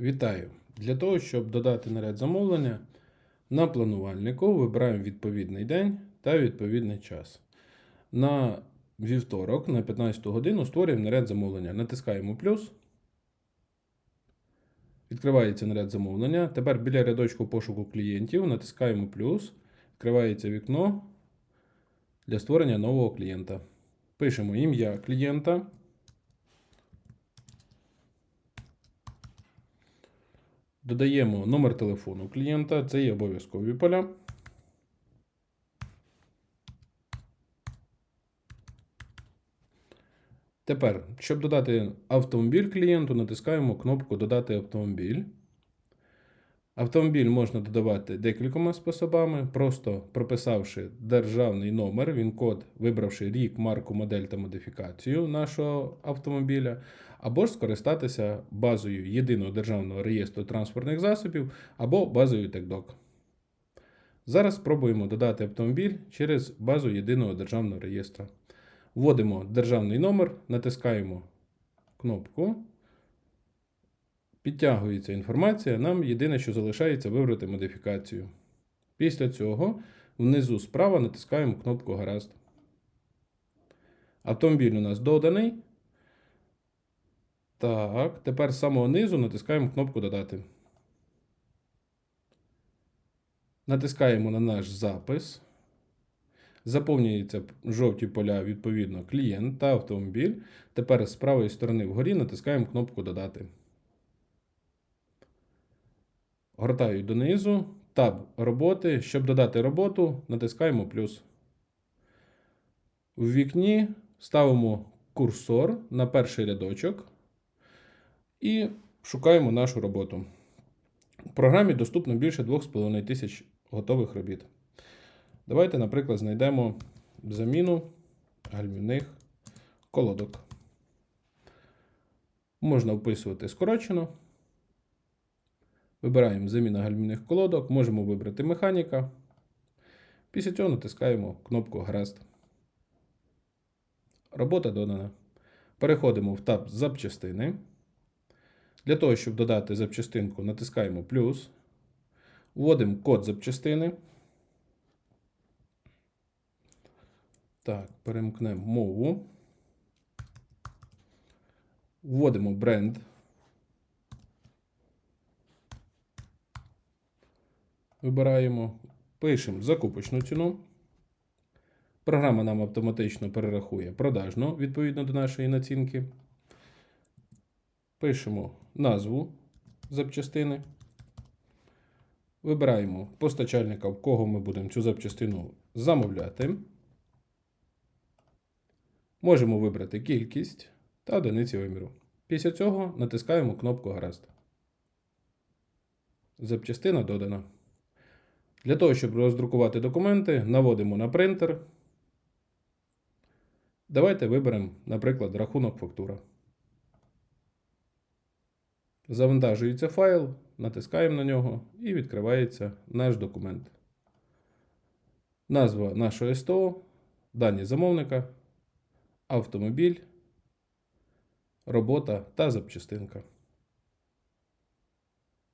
Вітаю! Для того, щоб додати наряд замовлення, на планувальнику вибираємо відповідний день та відповідний час. На вівторок на 15 годину створюємо наряд замовлення. Натискаємо плюс. Відкривається наряд замовлення. Тепер біля рядочку пошуку клієнтів натискаємо плюс. Відкривається вікно для створення нового клієнта. Пишемо ім'я клієнта. Додаємо номер телефону клієнта, це є обов'язкові поля. Тепер, щоб додати автомобіль клієнту, натискаємо кнопку Додати автомобіль. Автомобіль можна додавати декількома способами, просто прописавши державний номер, він код, вибравши рік, марку, модель та модифікацію нашого автомобіля, або ж скористатися базою єдиного державного реєстру транспортних засобів або базою TechDoc. Зараз спробуємо додати автомобіль через базу єдиного державного реєстру. Вводимо державний номер, натискаємо кнопку. Підтягується інформація, нам єдине, що залишається вибрати модифікацію. Після цього внизу справа натискаємо кнопку Гаразд. Автомобіль у нас доданий. Так, тепер з самого низу натискаємо кнопку Додати. Натискаємо на наш запис. Заповнюються жовті поля, відповідно, клієнт та автомобіль. Тепер з правої сторони вгорі натискаємо кнопку Додати. Гортаю донизу. Таб роботи. Щоб додати роботу, натискаємо плюс. В вікні ставимо курсор на перший рядочок і шукаємо нашу роботу. У програмі доступно більше 2,5 тисяч готових робіт. Давайте, наприклад, знайдемо заміну гальмівних колодок. Можна вписувати скорочено. Вибираємо заміна гальмівних колодок, можемо вибрати механіка. Після цього натискаємо кнопку Гаразд. Робота додана. Переходимо в таб запчастини. Для того, щоб додати запчастинку, натискаємо плюс. Вводимо код запчастини. Так, перемкнемо мову. Вводимо бренд. Вибираємо, пишемо закупочну ціну. Програма нам автоматично перерахує продажну відповідно до нашої націнки. Пишемо назву запчастини. Вибираємо постачальника, в кого ми будемо цю запчастину замовляти. Можемо вибрати кількість та одиниці виміру. Після цього натискаємо кнопку Гаразд. Запчастина додана. Для того, щоб роздрукувати документи, наводимо на принтер. Давайте виберемо, наприклад, рахунок фактура. Завантажується файл, натискаємо на нього і відкривається наш документ. Назва нашого СТО, дані замовника, автомобіль, робота та запчастинка.